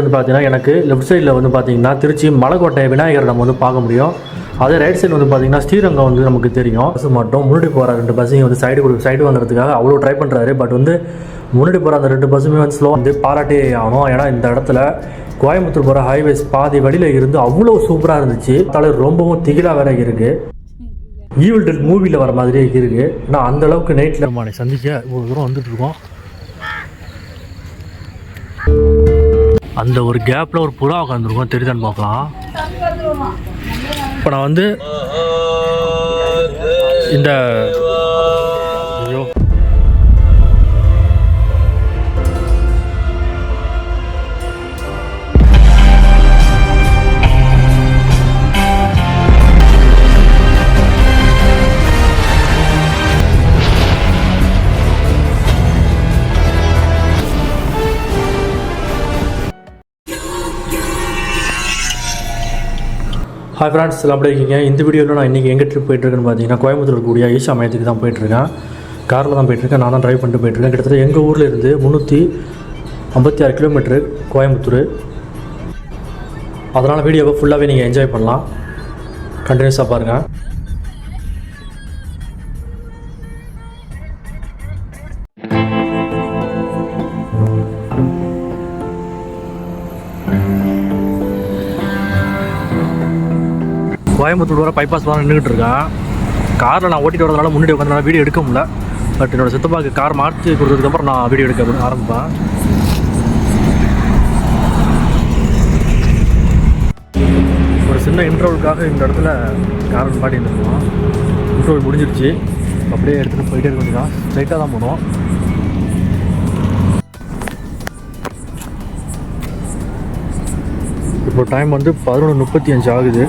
வந்து பார்த்தீங்கன்னா எனக்கு லெஃப்ட் சைடில் வந்து பார்த்தீங்கன்னா திருச்சி மலைக்கோட்டை விநாயகர் நம்ம வந்து பார்க்க முடியும். அதே ரைட் சைடு வந்து பார்த்தீங்கன்னா ஸ்ரீரங்கம் வந்து நமக்கு தெரியும். பஸ் மட்டும் முன்னாடி போகிற ரெண்டு பஸ்ஸையும் வந்து சைடு கொடு சைடு வாங்குறதுக்காக அவ்வளோ ட்ரை பண்ணுறாரு பட் வந்து முன்னாடி போகிற அந்த ரெண்டு பஸ்ஸுமே வந்து ஸ்லோ வந்து பாராட்டே ஆகணும். ஏன்னா இந்த இடத்துல கோயம்புத்தூர் போகிற ஹைவேஸ் பாதி வழியில் இருந்து அவ்வளோ சூப்பராக இருந்துச்சு. தலை ரொம்பவும் திகிலாக வேற இருக்குது ஈவில் டெட் மூவியில் வர மாதிரியே இருக்குது ஆனால் அந்தளவுக்கு நைட்டில் மானை சந்திக்க இவ்வளோ தூரம் வந்துட்டு இருக்கோம். அந்த ஒரு கேப்பில் ஒரு புறா உட்காந்துருக்கோம் தெரியுதான்னு பார்க்கலாம் இப்போ நான் வந்து இந்த ஹாய் ஃப்ரெண்ட்ஸ் எல்லாம் எப்படி இருக்கீங்க? இந்த வீடியோவில் நான் இன்றைக்கி எங்கே ட்ரிப் போயிட்டுருக்கேன்னு பார்த்தீங்கன்னா கோயம்புத்தூர் இருக்கக்கூடிய ஈஷா மையத்துக்கு தான் போயிட்டுருக்கேன் காரில் தான் போயிட்டுருக்கேன் நான் தான் ட்ரைவ் பண்ணிட்டு போயிட்டுருக்கேன் கிட்டத்தட்ட எங்கள் ஊரில் இருந்து முந்நூற்றி ஐம்பத்தி ஆறு கிலோமீட்டரு கோயம்புத்தூர். அதனால் வீடியோவை ஃபுல்லாகவே நீங்கள் என்ஜாய் பண்ணலாம். கண்டினியூஸாக பாருங்கள் கோயம்புத்தூர் வர பைபாஸ் வர நின்றுட்டு இருக்கேன். காரில் நான் ஓட்டிட்டு வரதுனால முன்னாடி உட்காந்தனால வீடியோ எடுக்க முடியல. பட் என்னோட சித்தப்பாக்கு கார் மாற்றி கொடுத்ததுக்கப்புறம் நான் வீடியோ எடுக்க ஆரம்பிப்பேன். ஒரு சின்ன இன்டர்வலுக்காக இந்த இடத்துல கார் பாட்டி இருந்துருக்கோம் இன்டர்வல் முடிஞ்சிருச்சு. அப்படியே எடுத்துகிட்டு போயிட்டே இருக்க வேண்டியதான் ஸ்ட்ரைட்டாக தான் போனோம். இப்போ டைம் வந்து பதினொன்று முப்பத்தி அஞ்சு ஆகுது.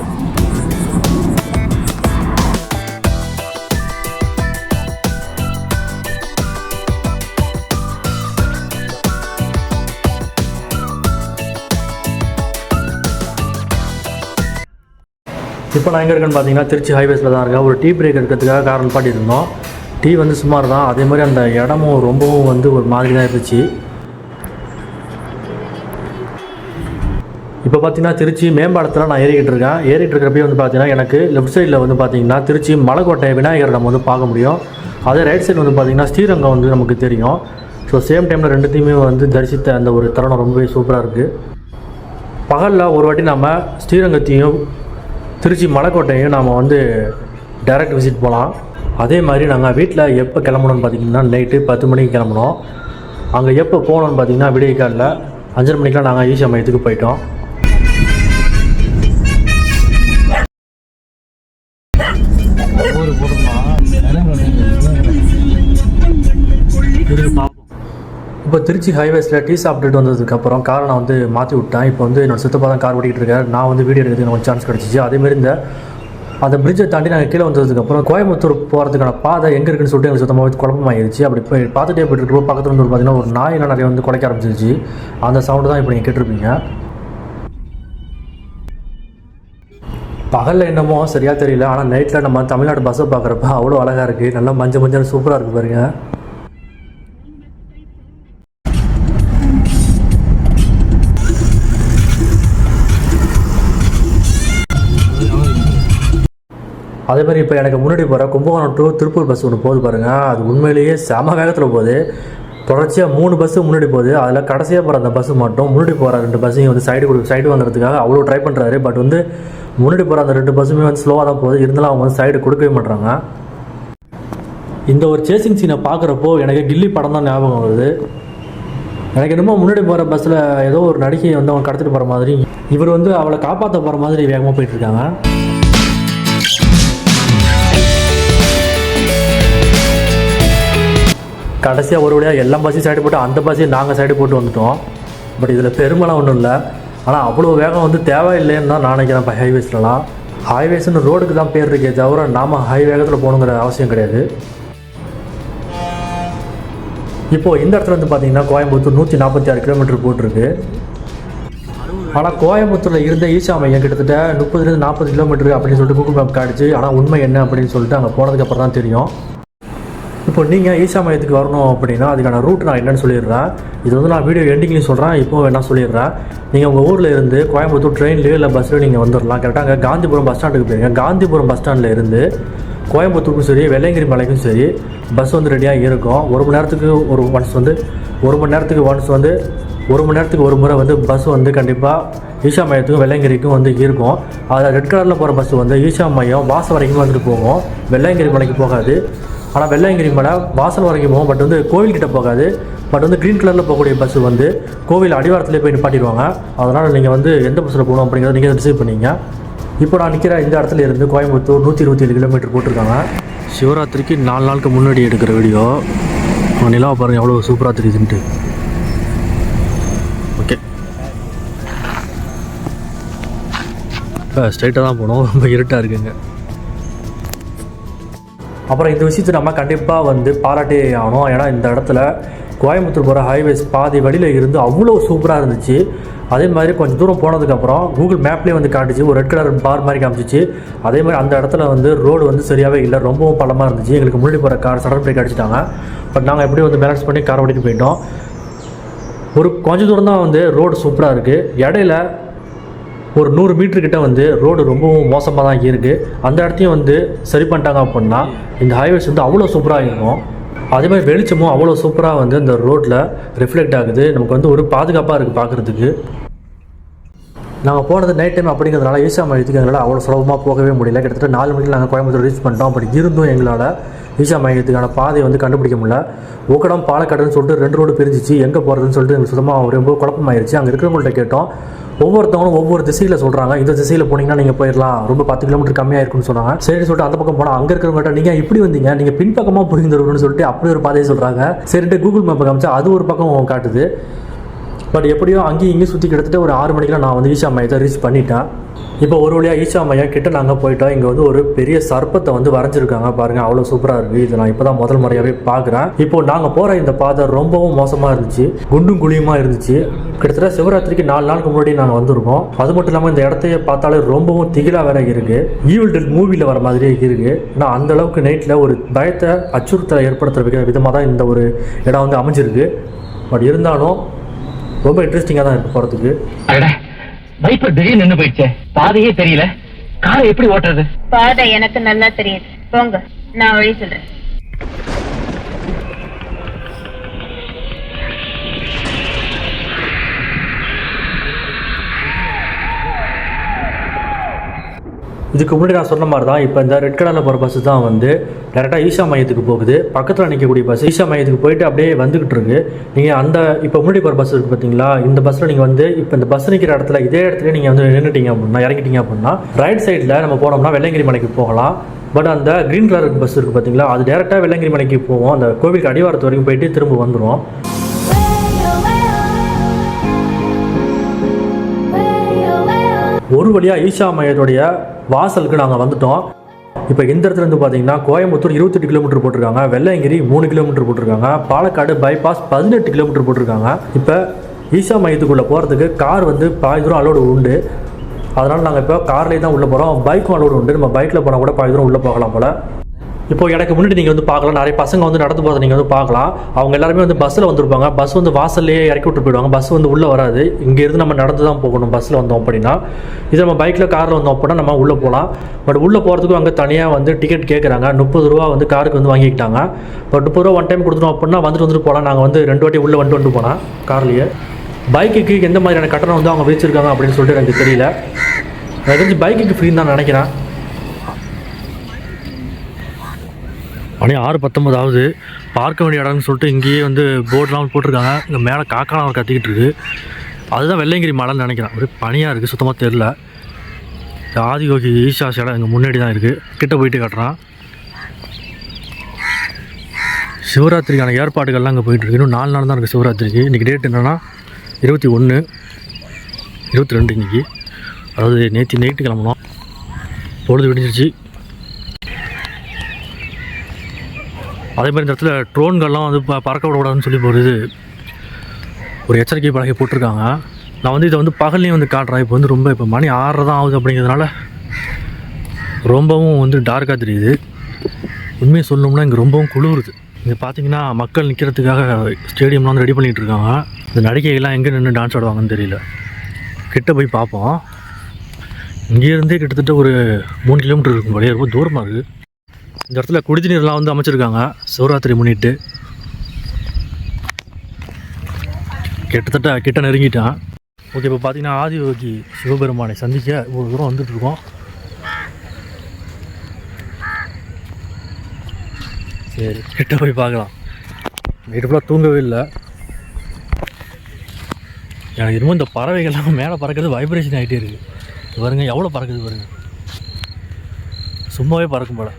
இப்போ நான் எங்கே இருக்கேன்னு பார்த்தீங்கன்னா திருச்சி ஹைவேஸில் தான் இருக்கேன். ஒரு டீ பிரேக் எடுக்கிறதுக்காக கார் நிப்பாட்டி இருந்தோம் டீ வந்து சுமார் தான் அதே மாதிரி அந்த இடமும் ரொம்பவும் வந்து ஒரு மாதிரி தான் இருந்துச்சு. இப்போ பார்த்தீங்கன்னா திருச்சி மேம்பாலத்தில் நான் ஏறிக்கிட்டு இருக்கேன். ஏறிட்டு இருக்கிறப்பே வந்து பார்த்தீங்கன்னா எனக்கு லெஃப்ட் சைடில் வந்து பார்த்தீங்கன்னா திருச்சி மலைக்கோட்டை விநாயகர் நம்ம வந்து பார்க்க முடியும். அதே ரைட் சைடு வந்து பார்த்தீங்கன்னா ஸ்ரீரங்கம் வந்து நமக்கு தெரியும். ஸோ சேம் டைமில் ரெண்டுத்தையுமே வந்து தரிசித்த அந்த ஒரு தருணம் ரொம்பவே சூப்பராக இருக்குது பகலில் ஒரு வாட்டி நம்ம ஸ்ரீரங்கத்தையும் திருச்சி மலைக்கோட்டையும் நாம் வந்து டைரக்ட் விசிட் போகலாம் அதே மாதிரி நாங்கள் வீட்டில் எப்போ கிளம்பணும்னு பார்த்தீங்கன்னா நைட்டு பத்து மணிக்கு கிளம்பணும் அங்கே எப்போ போகணும்னு பார்த்தீங்கன்னா விடிய காலில் அஞ்சரை மணிக்கெலாம் நாங்கள் ஈஷா மையத்துக்கு போயிட்டோம். இப்போ திருச்சி ஹைவேஸில் டீ சாப்பிட்டுட்டு வந்ததுக்கப்புறம் காரை நான் வந்து மாற்றி விட்டேன். இப்போ வந்து என்னோட சித்தப்பா தான் கார் ஓட்டிகிட்டு இருக்காரு. நான் வந்து வீடியோ எடுக்கிறதுக்கு எனக்கு சான்ஸ் கிடச்சிச்சு. அதேமாரி இந்த அந்த பிரிட்ஜை தாண்டி நாங்கள் கீழே வந்ததுக்கப்புறம் கோயம்புத்தூர் போகிறதுக்கான பாதை எங்கே இருக்குன்னு சொல்லிட்டு எங்களுக்கு சுத்தமாக குழப்பமாயிருச்சு. அப்படி போய் பார்த்துட்டே போயிட்டு இருக்கப்போ பக்கத்தில் வந்து ஒரு பார்த்தீங்கன்னா ஒரு நாயெல்லாம் நிறைய வந்து குலைக்க ஆரம்பிச்சிருச்சு. அந்த சவுண்டு தான் இப்போ நீங்கள் கேட்டிருப்பீங்க. பகலில் என்னமோ சரியாக தெரியல. ஆனால் நைட்டில் நம்ம தமிழ்நாடு பஸ்ஸை பார்க்குறப்ப அவ்வளோ அழகாக இருக்குது நல்லா மஞ்சள் மஞ்சள் சூப்பராக இருக்குது பாருங்கள் அதே மாதிரி இப்போ எனக்கு முன்னாடி போகிற கும்பகோணம் டு திருப்பூர் பஸ் ஒன்று போகுது பாருங்கள் அது உண்மையிலேயே செம வேகத்தில் போகுது. தொடர்ச்சியாக மூணு பஸ்ஸு முன்னாடி போகுது. அதில் கடைசியாக போகிற அந்த பஸ்ஸு மட்டும் முன்னாடி போகிற ரெண்டு பஸ்ஸையும் வந்து சைடு கொடு சைடு வாங்குறதுக்காக அவ்வளோ ட்ரை பண்ணுறாரு பட் வந்து முன்னாடி போகிற அந்த ரெண்டு பஸ்ஸுமே வந்து ஸ்லோவாக தான் போகுது. இருந்தாலும் அவங்க வந்து சைடு கொடுக்கவே மாட்டுறாங்க இந்த ஒரு சேசிங் சீனை பார்க்குறப்போ எனக்கு கில்லி படம் தான் ஞாபகம் வருது. எனக்கு என்னமோ முன்னாடி போகிற பஸ்ஸில் ஏதோ ஒரு நடிகை வந்து அவன் கடத்திட்டு போகிற மாதிரி இவர் வந்து அவளை காப்பாற்ற போகிற மாதிரி வேகமாக போயிட்டு கடைசியாக ஒரு வழியாக எல்லா பஸ்ஸையும் சைடு போட்டு அந்த பஸ்ஸையும் நாங்கள் சைடு போட்டு வந்துட்டோம். பட் இதில் பெருமளம் ஒன்றும் இல்லை. ஆனால் அவ்வளோ வேகம் வந்து தேவையில்லைன்னு தான் நான் நினைக்கிறேன் இப்போ ஹைவேஸ்லலாம் ஹைவேஸ்னு ரோடுக்கு தான் பேர் இருக்கே தவிர நாம் ஹை வேகத்தில் போகணுங்கிற அவசியம் கிடையாது. இப்போது இந்த இடத்துல வந்து பார்த்திங்கன்னா கோயம்புத்தூர் நூற்றி நாற்பத்தி ஆறு கிலோமீட்டர் போட்டிருக்கு. ஆனால் கோயம்புத்தூரில் இருந்த ஈஷா மையம் கிட்டத்தட்ட முப்பதுலேருந்து நாற்பது கிலோமீட்டர் அப்படின்னு சொல்லிட்டு கூகுள் மேப் காடிச்சு ஆனால் உண்மை என்ன அப்படின்னு சொல்லிட்டு அங்கே போனதுக்கப்புறம் தான் தெரியும். இப்போ நீங்கள் ஈஷா மையத்துக்கு வரணும் அப்படின்னா அதுக்கான ரூட் நான் என்னென்னு சொல்லிடுறேன். இது வந்து நான் வீடியோ எண்டிங்லேயும் சொல்கிறேன் இப்போ வேணால் சொல்லிடுறேன். நீங்கள் உங்கள் ஊரில் இருந்து கோயம்புத்தூர் ட்ரெயின்லேயோ இல்லை பஸ்லேயோ நீங்கள் வந்துடலாம் கரெக்டாக அங்கே காந்திபுரம் பஸ் ஸ்டாண்டுக்கு போயிருங்க. காந்திபுரம் பஸ் ஸ்டாண்டில் இருந்து கோயம்புத்தூருக்கும் சரி வெள்ளையங்கிரி மலைக்கும் சரி பஸ் வந்து ரெடியாக இருக்கும். ஒரு மணி நேரத்துக்கு ஒரு ஒன்ஸ் வந்து ஒரு மணி நேரத்துக்கு ஒன்ஸ் வந்து ஒரு மணி நேரத்துக்கு ஒரு முறை வந்து பஸ் வந்து கண்டிப்பாக ஈஷா மையத்துக்கும் வெள்ளையங்கிரிக்கும் வந்து இருக்கும். அதில் ரெட் கலரில் போகிற பஸ் வந்து ஈஷா மையம் வாசல் வரைக்கும் வந்துட்டு போகும். வெள்ளையங்கிரி மலைக்கு போகாது. ஆனால் வெள்ளையங்கிரி மலை வாசல் வரைக்கும் போகும். பட் வந்து கோவில்கிட்ட போகாது. பட் வந்து க்ரீன் கலரில் போகக்கூடிய பஸ் வந்து கோவில் அடிவாரத்துலேயே போய் நிப்பாட்டிடுவாங்க. அதனால் நீங்கள் வந்து எந்த பஸ்ஸில் போகணும் அப்படிங்கிறத நீங்கள் டிசைட் பண்ணீங்க. இப்போ நான் நிற்கிற இந்த இடத்துல இருந்து கோயம்புத்தூர் நூற்றி இருபத்தி ஏழு கிலோமீட்டர் போட்டிருக்காங்க. சிவராத்திரிக்கு நாலு நாளுக்கு முன்னாடி எடுக்கிற வீடியோ நிலா பாருங்கள் எவ்வளோ சூப்பராக தெரியுதுன்ட்டு. ஓகே ஸ்ட்ரைட்டாக தான் போகணும் ரொம்ப இருட்டாக இருக்குங்க. அப்புறம் இந்த விஷயத்தை நம்ம கண்டிப்பாக வந்து பாராட்டே ஆகணும். ஏன்னா இந்த இடத்துல கோயம்புத்தூர் போகிற ஹைவேஸ் பாதி வழியில் இருந்து அவ்வளோ சூப்பராக இருந்துச்சு. அதே மாதிரி கொஞ்சம் தூரம் போனதுக்கப்புறம் கூகுள் மேப்லேயே வந்து காட்டுச்சு. ஒரு ரெட் கலர் பார் மாதிரி காமிச்சிச்சு. அதே மாதிரி அந்த இடத்துல வந்து ரோடு வந்து சரியாகவே இல்லை. ரொம்பவும் பள்ளமாக இருந்துச்சு. எங்களுக்கு முன்னாடி போகிற கார் சடன் பிரேக் அடிச்சிட்டாங்க. பட் நாங்கள் எப்படியும் வந்து பேலன்ஸ் பண்ணி கார் ஓட்டிட்டு போயிட்டோம். ஒரு கொஞ்ச தூரம் தான் வந்து ரோடு சூப்பராக இருக்குது இடையில ஒரு நூறு மீட்டர்கிட்ட வந்து ரோடு ரொம்பவும் மோசமாக தான் இருக்குது அந்த இடத்தையும் வந்து சரி பண்ணிட்டாங்க அப்படின்னா இந்த ஹைவேஸ் வந்து அவ்வளோ சூப்பராக இருக்கும். அதே மாதிரி வெளிச்சமும் அவ்வளோ சூப்பராக வந்து அந்த ரோட்டில் ரிஃப்ளெக்ட் ஆகுது. நமக்கு வந்து ஒரு பாதுகாப்பாக இருக்குது பார்க்குறதுக்கு நாங்கள் போனது நைட் டைம் அப்படிங்கிறதுனால ஈசா மையத்துக்கு எங்களால் அவ்வளோ சுலபமாக போகவே முடியல. கிட்டத்தட்ட நாலு மணிக்கு நாங்கள் கோயம்புத்தூர் ரீச் பண்ணிட்டோம். அப்படி இருந்தும் எங்களால் ஈஷா மையத்துக்கான பாதையை வந்து கண்டுபிடிக்க முடியல. ஓக்கடம் பாலக்காடுன்னு சொல்லிட்டு ரெண்டு ரோடு பிரிஞ்சிச்சு. எங்கே போகிறதுன்னு சொல்லிட்டு எங்களுக்கு சுத்தமாக ரொம்ப குழப்பமாயிருச்சு. அங்கே இருக்கிறவங்கள்ட்ட கேட்டோம். ஒவ்வொருத்தவங்களும் ஒவ்வொரு திசையில் சொல்கிறாங்க இந்த திசையில் போனீங்கன்னா நீங்கள் போயிடலாம். ரொம்ப பத்து கிலோமீட்டர் கம்மியாக இருக்குன்னு சொன்னாங்க. சரி சொல்லிட்டு அந்த பக்கம் போனால் அங்கே இருக்கிறவங்கள்ட்ட நீங்கள் இப்படி வந்தீங்க? நீங்கள் பின்பக்கமாக போயிருந்துருக்கணும்னு சொல்லிட்டு அப்படி ஒரு பாதையை சொல்கிறாங்க சரிட்டு கூகுள் மேப்பை காமிச்சா அது ஒரு பக்கம் காட்டுது. பட் எப்படியோ அங்கேயும் இங்கேயும் சுற்றி கிட்டத்தட்ட ஒரு ஆறு மணிக்கெலாம் நான் வந்து ஈஷா மையத்தை ரீச் பண்ணிட்டேன். இப்போ ஒரு வழியாக ஈஷா மையம் கிட்ட நாங்கள் போயிட்டோம். இங்கே வந்து ஒரு பெரிய சர்ப்பத்தை வந்து வரைஞ்சிருக்காங்க பாருங்கள் அவ்வளோ சூப்பராக இருக்குது இது நான் இப்போ தான் முதல் முறையாகவே பார்க்குறேன். இப்போ நாங்கள் போகிற இந்த பாதை ரொம்பவும் மோசமாக இருந்துச்சு. குண்டும் குழியுமாக இருந்துச்சு. கிட்டத்தட்ட சிவராத்திரிக்கு நாலு நாளுக்கு முன்னாடி நாங்கள் வந்திருக்கோம். அது மட்டும் இல்லாமல் இந்த இடத்தைய பார்த்தாலே ரொம்பவும் திகிலாக வேற இருக்குது ஈவில் டெல் மூவியில் வர மாதிரியே இருக்குது ஆனால் அந்த அளவுக்கு நைட்டில் ஒரு பயத்தை அச்சுறுத்தலை ஏற்படுத்துகிற விதமாக தான் இந்த ஒரு இடம் வந்து அமைஞ்சிருக்கு. பட் இருந்தாலும் ரொம்ப இன்ட்ரெஸ்டிங்காக தான் இருக்குது போகிறதுக்கு பைப்பர் திடீர்னு நின்னு போயிடுச்சே. பாதையே தெரியல. காரை எப்படி ஓட்டுறது? பாதை எனக்கு நல்லா தெரியுது. போங்க நான் வழி சொல்றேன். இதுக்கு முன்னாடி நான் சொன்ன மாதிரி தான் இப்போ இந்த ரெட் கலரில் போகிற பஸ் தான் வந்து டேரெக்டாக ஈஷா மையத்துக்கு போகுது. பக்கத்தில் நிற்கக்கூடிய பஸ் ஈஷா மையத்துக்கு போயிட்டு அப்படியே வந்துகிட்டு இருக்கு. நீங்கள் அந்த இப்போ முன்னாடி போகிற பஸ் இருக்குது பார்த்தீங்களா இந்த பஸ்ஸில் நீங்கள் வந்து இப்போ இந்த பஸ் நிற்கிற இடத்துல இதே இடத்துல நீங்கள் வந்து நின்றுட்டீங்க அப்படின்னா இறங்கிட்டீங்க அப்படின்னா ரைட் சைடில் நம்ம போனோம்னா வெள்ளங்கிரி மலைக்கு போகலாம். பட் அந்த க்ரீன் கலர் பஸ் இருக்குது பார்த்தீங்களா அது டேரெக்டாக வெள்ளங்கிரி மலைக்கு போவோம். அந்த கோவிலுக்கு அடிவாரத்து வரைக்கும் போயிட்டு திரும்ப வந்துடும் ஒரு வழியாக ஈஷா மையத்துடைய வாசலுக்கு நாங்கள் வந்துட்டோம். இப்போ இந்த இடத்துல இருந்து பார்த்தீங்கன்னா கோயம்புத்தூர் இருபத்தெட்டு கிலோமீட்டர் போட்டிருக்காங்க. வெள்ளையங்கிரி மூணு கிலோமீட்டர் போட்டிருக்காங்க. பாலக்காடு பைபாஸ் பதினெட்டு கிலோமீட்டர் போட்டிருக்காங்க. இப்போ ஈஷா மையத்துக்குள்ளே போகிறதுக்கு கார் வந்து பாதி தூரம் அலோடு உண்டு. அதனால் நாங்கள் இப்போ கார்லேயே தான் உள்ளே போகிறோம் பைக்கும் அலோடு உண்டு. நம்ம பைக்கில் போனால் கூட பாதி தூரம் உள்ளே போகலாம் போல். இப்போ எனக்கு முன்னாடி நீங்கள் வந்து பார்க்கலாம். நிறைய பசங்க வந்து நடந்து போகிறத நீங்கள் வந்து பார்க்கலாம். அவங்க எல்லாருமே வந்து பஸ்ஸில் வந்துருப்பாங்க. பஸ் வந்து வாசல்லையே இறக்கி விட்டு போயிடுவாங்க. பஸ் வந்து உள்ளே வராது. இங்கே இருந்து நம்ம நடந்து தான் போகணும் பஸ்ஸில் வந்தோம் அப்படின்னா. இது நம்ம பைக்கில் காரில் வந்தோம் அப்படின்னா நம்ம உள்ளே போகலாம். பட் உள்ளே போகிறதுக்கும் அங்கே தனியாக வந்து டிக்கெட் கேட்குறாங்க முப்பது ரூபா வந்து காருக்கு வந்து வாங்கிக்கிட்டாங்க. பட் முப்பது ரூபா ஒன் டைம் கொடுத்துட்டோம் அப்படின்னா வந்துட்டு வந்துட்டு போகலாம். நாங்கள் வந்து ரெண்டு வாட்டி உள்ளே வந்துட்டு வந்துட்டு போனோம் கார்லேயே பைக்குக்கு எந்த மாதிரியான கட்டணம் வந்து அவங்க விதிச்சிருக்காங்க அப்படின்னு சொல்லிட்டு எனக்கு தெரியல. எனக்கு தெரிஞ்சு பைக்குக்கு ஃப்ரீன்னு தான் நினைக்கிறேன். மணி ஆறு பத்தொன்பதாவது பார்க்க வேண்டிய இடம்னு சொல்லிட்டு இங்கேயே வந்து போர்டெலாம் போட்டிருக்காங்க. இங்கே மேலே காக்காலாம் அவர் கத்திக்கிட்டு இருக்கு. அதுதான் வெள்ளைங்கிரி மலைன்னு நினைக்கிறேன். ஒரு பனியாக இருக்குது சுத்தமாக தெரில ஆதிகோகி ஆதியோகி ஈஷாஸ் இடம் இங்கே முன்னாடி தான் இருக்குது கிட்ட போயிட்டு காட்டுறான். சிவராத்திரிக்கான ஏற்பாடுகள்லாம் அங்கே போயிட்டுருக்கு இன்னும் நாலு நாள் தான் இருக்குது சிவராத்திரிக்கு. இன்றைக்கி டேட் என்னென்னா இருபத்தி ஒன்று இருபத்தி ரெண்டு இன்றைக்கி அதாவது நேற்று நைட்டு கிளம்பணும் பொழுது விடிஞ்சிருச்சு. அதே மாதிரி இந்த இடத்துல ட்ரோன்கள்லாம் வந்து ப- பறக்க விடக்கூடாதுன்னு சொல்லி போகிறது ஒரு எச்சரிக்கை பலகை போட்டிருக்காங்க. நான் வந்து இதை வந்து பகல்லையும் வந்து காட்டுறேன். இப்போ வந்து ரொம்ப இப்போ மணி ஆறு தான் ஆகுது அப்படிங்கிறதுனால ரொம்பவும் வந்து டார்க்காக தெரியுது. உண்மையை சொல்லணும்னா இங்கே ரொம்பவும் குளிருது. இங்கே பார்த்தீங்கன்னா மக்கள் நிற்கிறதுக்காக ஸ்டேடியம்லாம் வந்து ரெடி பண்ணிகிட்டு இருக்காங்க இந்த நடிகைகள்லாம் எங்கே நின்று டான்ஸ் ஆடுவாங்கன்னு தெரியல. கிட்ட போய் பார்ப்போம். இங்கேருந்தே கிட்டத்தட்ட ஒரு மூணு கிலோமீட்டர் இருக்கும். போலயே ரொம்ப தூரமாக இருக்குது இந்த இடத்துல குடிநீர்லாம் நீர்லாம் வந்து அமைச்சிருக்காங்க. சிவராத்திரி முன்னிட்டு. கிட்டத்தட்ட கிட்ட நெருங்கிட்டான். ஓகே இப்போ பார்த்தீங்கன்னா ஆதியோகி சிவபெருமானை சந்திக்க இவ்வளோ தூரம் வந்துட்டுருக்கோம் சரி கிட்ட போய் பார்க்கலாம். நைட்டு ஃபுல்லாக தூங்கவே இல்லை. எனக்கு இன்னும் இந்த பறவைகள்லாம் மேலே பறக்கிறது வைப்ரேஷன் ஆகிட்டே இருக்குது பாருங்கள் எவ்வளோ பறக்குது பாருங்கள் சும்மாவே பறக்கும் போல.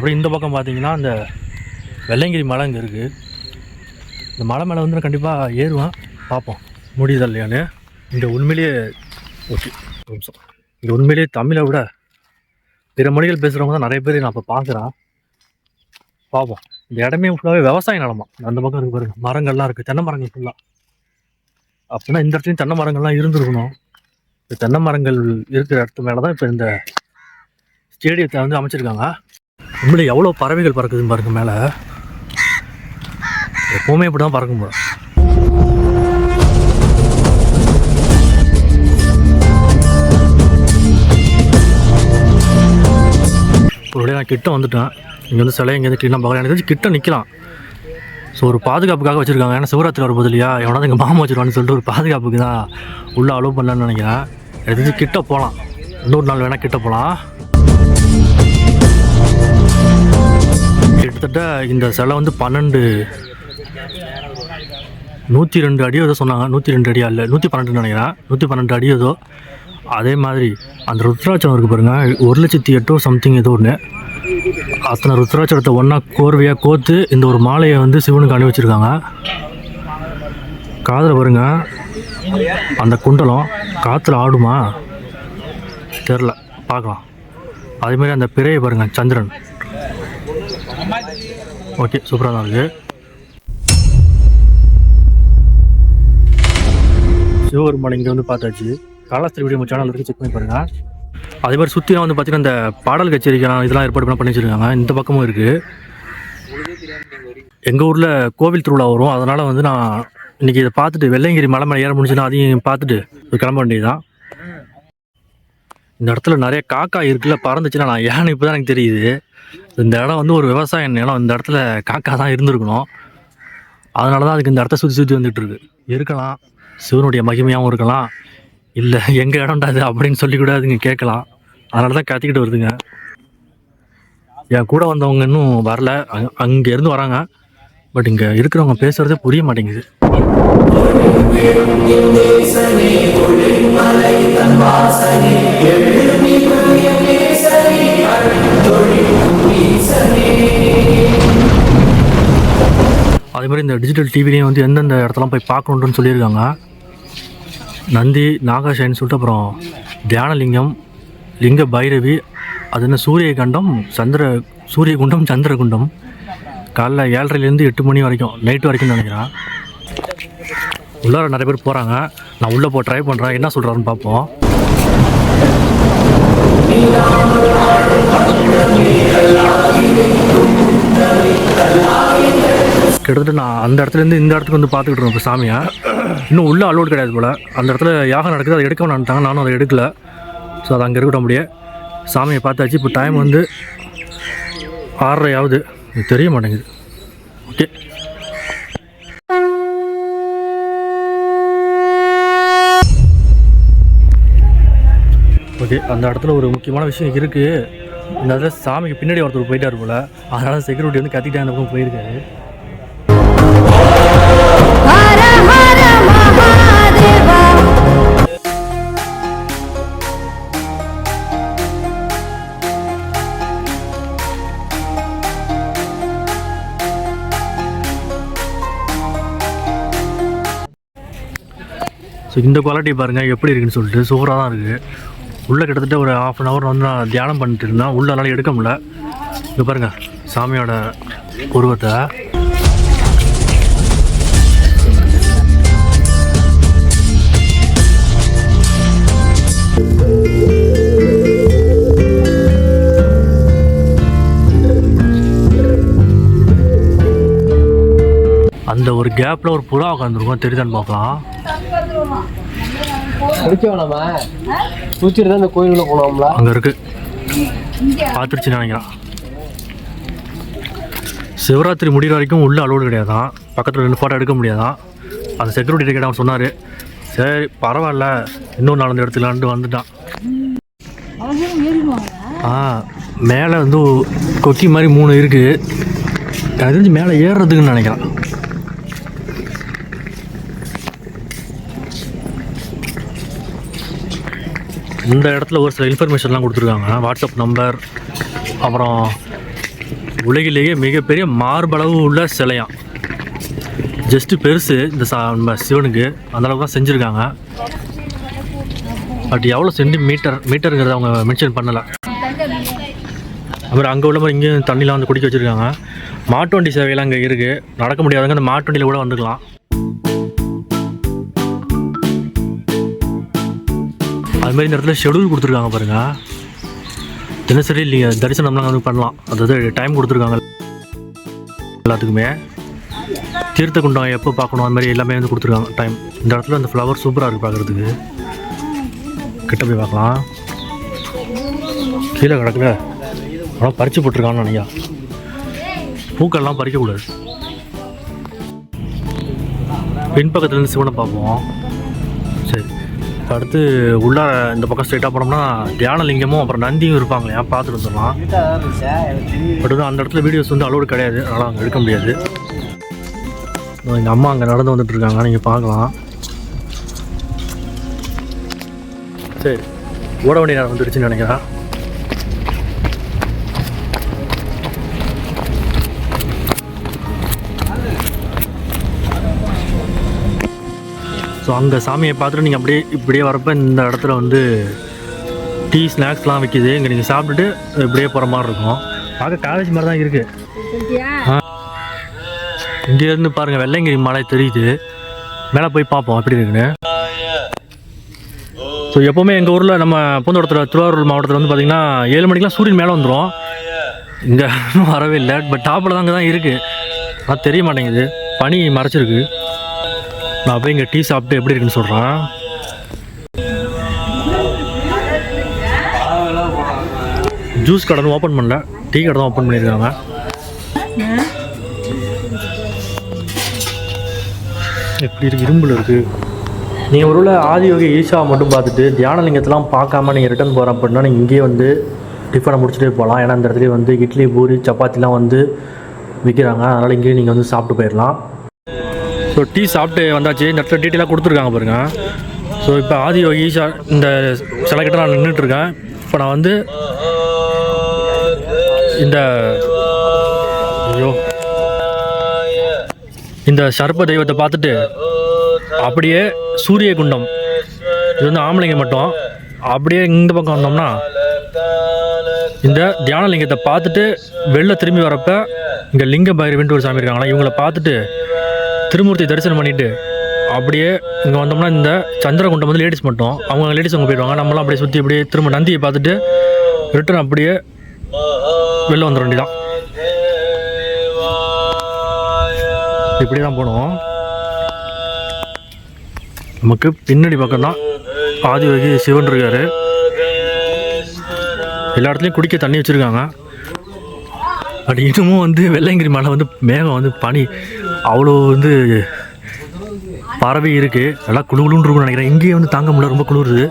அப்படி இந்த பக்கம் பார்த்தீங்கன்னா அந்த வெள்ளைங்கிரி மலை இங்கே இருக்குது இந்த மலை மேலே வந்து நான் கண்டிப்பாக ஏறுவேன். பார்ப்போம். முடியுதா இல்லையான்னு. இங்கே உண்மையிலேயே ஓகே நிமிஷம். இங்கே உண்மையிலேயே தமிழை விட பிற மொழிகள் பேசுகிறவங்க தான் நிறைய பேர் நான் இப்போ பார்க்குறேன். பார்ப்போம். இந்த இடமே ஃபுல்லாகவே விவசாய நிலமா. அந்த பக்கம் இருக்கு பாருங்க. மரங்கள்லாம் இருக்குது தென்னை மரங்கள் ஃபுல்லாக அப்படின்னா இந்த இடத்துலையும் தென்னை மரங்கள்லாம் இருந்திருக்கணும். இந்த தென்னை மரங்கள் இருக்கிற இடத்து மேலே தான் இப்போ இந்த ஸ்டேடியத்தை வந்து அமைச்சிருக்காங்க. உண்மையிலே எவ்வளோ பறவைகள் பறக்குதுன்னு பாருங்க மேலே. எப்போவுமே இப்படி தான் பறக்கும் முடியும் ஒரு நான் கிட்ட வந்துட்டேன். இங்கே வந்து சிலை இங்கேருந்து கிட்ட பார்க்கலாம் எனக்கு தெரிஞ்சு கிட்ட நிற்கலாம் ஸோ ஒரு பாதுகாப்புக்காக வச்சுருக்காங்க. ஏன்னா சிவராத்திரி வரும்போது இல்லையா? எவனாவது எங்கள் மாமா வச்சுருவான்னு சொல்லிட்டு ஒரு பாதுகாப்புக்கு தான் உள்ளே அலோவ் பண்ணலன்னு நினைக்கிறேன். எனக்கு தெரிஞ்சு கிட்ட போகலாம் இன்னொரு நாள் வேணால் கிட்ட போகலாம் கிட்டத்தட்ட இந்த சிலை வந்து பன்னெண்டு நூற்றி ரெண்டு அடி ஏதோ சொன்னாங்க. நூற்றி ரெண்டு அடியா இல்லை நூற்றி பன்னெண்டுன்னு நினைக்கிறேன். நூற்றி பன்னெண்டு அடி ஏதோ. அதே மாதிரி அந்த ருத்ராட்சம் இருக்குது பாருங்கள் ஒரு லட்சத்தி எட்டோ சம்திங் ஏதோ ஒன்று அத்தனை ருத்ராட்சத்தை ஒன்றா கோர்வையாக கோத்து இந்த ஒரு மாலையை வந்து சிவனுக்கு அணி வச்சுருக்காங்க. காதில் பாருங்க. அந்த குண்டலம் காற்றுல ஆடுமா? தெரில பார்க்கலாம். அதேமாதிரி அந்த பிறையை பாருங்கள் சந்திரன். ஓகே சூப்பராக தான் இருக்குது சிவபெருமான் இங்கே வந்து பார்த்தாச்சு. காலாஸ்திரி வீடியோ சேனல் இருக்கு செக் பண்ணி பாருங்கள் அதே மாதிரி சுற்றிலாம் வந்து பார்த்தீங்கன்னா இந்த பாடல் கச்சேரிக்கெல்லாம் இதெல்லாம் ஏற்பாடு பண்ண பண்ணி வச்சிருக்காங்க. இந்த பக்கமும் இருக்குது எங்கள் ஊரில் கோவில் திருவிழா வரும். அதனால் வந்து நான் இன்றைக்கி இதை பார்த்துட்டு வெள்ளையங்கிரி மலை மேலே ஏற முடிஞ்சுன்னா அதையும் பார்த்துட்டு கிளம்ப கிளம்ப வேண்டியதுதான். இந்த இடத்துல நிறைய காக்கா இருக்குல்ல பறந்துச்சுன்னா நான் ஏன்னு இப்போ தான் எனக்கு தெரியுது. இந்த இடம் வந்து ஒரு விவசாய நிலம். இந்த இடத்துல காக்கா தான் இருந்திருக்கணும். அதனால தான் அதுக்கு இந்த இடத்த சுற்றி சுற்றி வந்துட்டு இருக்கு. இருக்கலாம். சிவனுடைய மகிமையாகவும் இருக்கலாம். இல்லை எங்கள் இடம்டா இது அப்படின்னு சொல்லி கூட அதுங்க கேட்கலாம். அதனால தான் கத்திக்கிட்டு வருதுங்க. என் கூட வந்தவங்க இன்னும் வரல. அங் அங்கேருந்து வராங்க. பட் இங்கே இருக்கிறவங்க பேசுகிறதே புரிய மாட்டேங்குது. அதே மாதிரி இந்த டிஜிட்டல் டிவிலையும் வந்து எந்தெந்த இடத்தெல்லாம் போய் பார்க்கணுன்னு சொல்லியிருக்காங்க. நந்தி நாகாஷாயின்னு சொல்லிட்டு அப்புறம் தியானலிங்கம் லிங்க பைரவி அது என்ன சூரிய கண்டம் சந்திர சூரியகுண்டம் சந்திரகுண்டம். காலைல ஏழரைலேருந்து எட்டு மணி வரைக்கும் நைட்டு வரைக்கும் நினைக்கிறேன். உள்ளார நிறைய பேர் போகிறாங்க நான் உள்ளே போ ட்ரை பண்ணுறேன் என்ன சொல்கிறாருன்னு பார்ப்போம். கிட்டத்தட்ட நான் அந்த இடத்துலேருந்து இந்த இடத்துக்கு வந்து பார்த்துக்கிட்டு இப்போ சாமியை. இன்னும் உள்ள அலோடு கிடையாது போல். அந்த இடத்துல யாகம் நடக்குது அதை எடுக்க வேணான்ட்டாங்க நானும் அதை எடுக்கல. ஸோ அது அங்கே இருக்கட்டும் அப்படியே சாமியை பார்த்தாச்சு இப்போ டைம் வந்து ஆறரையாவது. இது தெரிய மாட்டேங்குது. ஓகே ஓகே அந்த இடத்துல ஒரு முக்கியமான விஷயம் இருக்குது இந்த இடத்துல சாமிக்கு பின்னாடி ஒருத்தர் போயிட்டார் போல். அதனால் செக்யூரிட்டி வந்து கத்திட்டே அந்த பக்கம் போயிருக்காரு. ஸோ இந்த குவாலிட்டி பாருங்கள் எப்படி இருக்குன்னு சொல்லிட்டு சூப்பராக தான் இருக்குது உள்ளே கிட்டத்தட்ட ஒரு ஆஃப் அன் அவர் வந்து நான் தியானம் பண்ணிட்டு இருந்தேன். உள்ளே என்னால் எடுக்க முடியல. இங்கே பாருங்கள் சாமியோட உருவத்தை. அந்த ஒரு கேப்பில் ஒரு புறா உட்காந்துருக்கோம் தெரியுதான்னு பார்க்கலாம். குளிக்க வேணாமா? குளிச்சுட்டு தான் இந்த கோயிலுக்குள்ள போனோம்ல. அங்கே இருக்கு. பார்த்துருச்சுன்னு நினைக்கிறேன். சிவராத்திரி முடிகிற வரைக்கும் உள்ள அலோடு கிடையாதான். பக்கத்தில் ரெண்டு ஃபோட்டோ எடுக்க முடியாதான். அந்த செக்யூரிட்டி கிட்ட அவன் சொன்னார். சரி பரவாயில்ல. இன்னொரு நாலஞ்சு எடுத்துக்கலான்ட்டு வந்துட்டான். ஆ மேலே வந்து கொக்கி மாதிரி மூணு இருக்குது எனக்கு தெரிஞ்சு மேலே ஏறுறதுக்குன்னு நினைக்கிறேன். இந்த இடத்துல ஒரு சில இன்ஃபர்மேஷன்லாம் கொடுத்துருக்காங்க. வாட்ஸ்அப் நம்பர் அப்புறம் உலகிலேயே மிகப்பெரிய மார்பளவு உள்ள சிலையாம் ஜஸ்ட்டு பெருசு இந்த சா நம்ம சிவனுக்கு. அந்தளவுக்கு தான் செஞ்சுருக்காங்க. பட் எவ்வளோ சென்டிமீட்டர் மீட்டருங்கிறத அவங்க மென்ஷன் பண்ணலை. அப்புறம் அங்கே உள்ள மாதிரி இங்கேயும் தண்ணிலாம் வந்து குடிக்க வச்சுருக்காங்க. மாட்டு வண்டி சேவையெல்லாம் அங்கே இருக்குது நடக்க முடியாதவங்க அந்த மாட்டு வண்டியில் கூட வந்துக்கலாம். அதுமாதிரி இந்த இடத்துல ஷெடியூல் கொடுத்துருக்காங்க பாருங்க. தினசரி நீங்கள் தரிசனம்லாம் வந்து பண்ணலாம். அதாவது டைம் கொடுத்துருக்காங்க எல்லாத்துக்குமே. தீர்த்த குண்டம் எப்போ பார்க்கணும்? அது மாதிரி எல்லாமே வந்து கொடுத்துருக்காங்க டைம் இந்த இடத்துல அந்த ஃப்ளவர் சூப்பராக இருக்குது பார்க்குறதுக்கு. கிட்ட போய் பார்க்கலாம். கீழே கிடக்குல. ஆனால் பறித்து போட்டிருக்கான்னு நினைக்கிறேன். பூக்கள்லாம் பறிக்கக்கூடாது. பின்பக்கத்துலேருந்து சிவனை பார்ப்போம். அடுத்து உள்ளார இந்த பக்கம் ஸ்ட்ரெயிட்டாக போனோம்னா தியானலிங்கமும் அப்புறம் நந்தியும் இருப்பாங்க ஏன் பார்த்துட்டு வந்துடலாம். பட் வந்து அந்த இடத்துல வீடியோஸ் வந்து அலோடு கிடையாது. அதனால் அங்கே எடுக்க முடியாது. எங்கள் அம்மா அங்கே நடந்து வந்துட்டு இருக்காங்க. நீங்கள் பார்க்கலாம். சரி. ஓட வேண்டிய நேரம் வந்துடுச்சுன்னு நினைக்கிறேன். ஸோ அங்கே சாமியை பார்த்துட்டு நீங்கள் அப்படியே இப்படியே வரப்போ இந்த இடத்துல வந்து டீ ஸ்நாக்ஸ்லாம் விற்கிது இங்கே நீங்கள் சாப்பிட்டுட்டு இப்படியே போகிற மாதிரி இருக்கும். பார்க்க காலேஜ் மாதிரி தான் இருக்குது இங்கேருந்து பாருங்கள் வெள்ளைங்கிரி மலை தெரியுது. மேலே போய் பார்ப்போம் எப்படி இருக்குன்னு. ஸோ எப்போவுமே எங்கள் ஊரில் நம்ம பூந்தோட்டத்தில் திருவாரூர் மாவட்டத்தில் வந்து பார்த்திங்கன்னா ஏழு மணிக்கெலாம் சூரியன் மேலே வந்துடும் இங்கே வரவே இல்லை பட் டாப்பில் தான் அங்கே தான் இருக்குது ஆனால் தெரிய மாட்டேங்குது. பனி மறைச்சிருக்கு. நான் போய் இங்கே டீ சாப்பிட்டு எப்படி இருக்குன்னு சொல்கிறேன் ஜூஸ் கடன் ஓப்பன் பண்ணல. டீ கடை தான் ஓப்பன் பண்ணியிருக்காங்க. எப்படி இருக்கு? இரும்பில் இருக்குது நீங்கள் ஒரு ஆதியோகி ஈஷா மட்டும் பார்த்துட்டு தியானலிங்கத்தெல்லாம் பார்க்காம நீங்கள் ரிட்டர்ன் போகிற அப்படின்னா நீங்கள் இங்கேயே வந்து டிஃபனை முடிச்சுட்டே போகலாம். ஏன்னா இந்த இடத்துலயே வந்து இட்லி பூரி சப்பாத்திலாம் வந்து விற்கிறாங்க அதனால் இங்கேயே நீங்கள் வந்து சாப்பிட்டு போயிடலாம் ஸோ டீ சாப்பிட்டு வந்தாச்சு. இந்த இடத்துல டீட்டெயிலாக கொடுத்துருக்காங்க பாருங்க. ஸோ இப்போ ஆதியோகி ஈஷா இந்த சில கிட்ட நான் நின்றுட்டுருக்கேன் இப்போ நான் வந்து இந்த ஐயோ இந்த சர்ப்ப தெய்வத்தை பார்த்துட்டு அப்படியே சூரிய குண்டம் இது வந்து ஆம்பளைங்க மட்டும் அப்படியே இந்த பக்கம் வந்தோம்னா இந்த தியானலிங்கத்தை பார்த்துட்டு வெளில திரும்பி வரப்போ இங்கே லிங்க பைரவின்ட்டு ஒரு சாமி இருக்காங்களா இவங்களை பார்த்துட்டு திருமூர்த்தி தரிசனம் பண்ணிட்டு அப்படியே இங்கே வந்தோம்னா இந்த சந்திரகுண்டம் வந்து லேடிஸ் மட்டும். அவங்க லேடிஸ் அவங்க போயிடுவாங்க. நம்மளாம் அப்படியே சுற்றி அப்படியே திரும்ப நந்தியை பார்த்துட்டு ரிட்டர்ன் அப்படியே வெளில வந்துட வேண்டியதான் இப்படி தான் போனோம். நமக்கு பின்னாடி பக்கம் தான் ஆதிவகி சிவன் இருக்கார். எல்லா இடத்துலையும் குடிக்க தண்ணி வச்சுருக்காங்க. பட் இன்னமும் வந்து வெள்ளையங்கிரி மலை வந்து மேகம் வந்து பனி அவ்வளோ வந்து பறவை இருக்குது நல்லா குளு குளுன்னு இருக்கும்னு நினைக்கிறேன். இங்கேயே வந்து தாங்க முடியல. ரொம்ப குளிருது.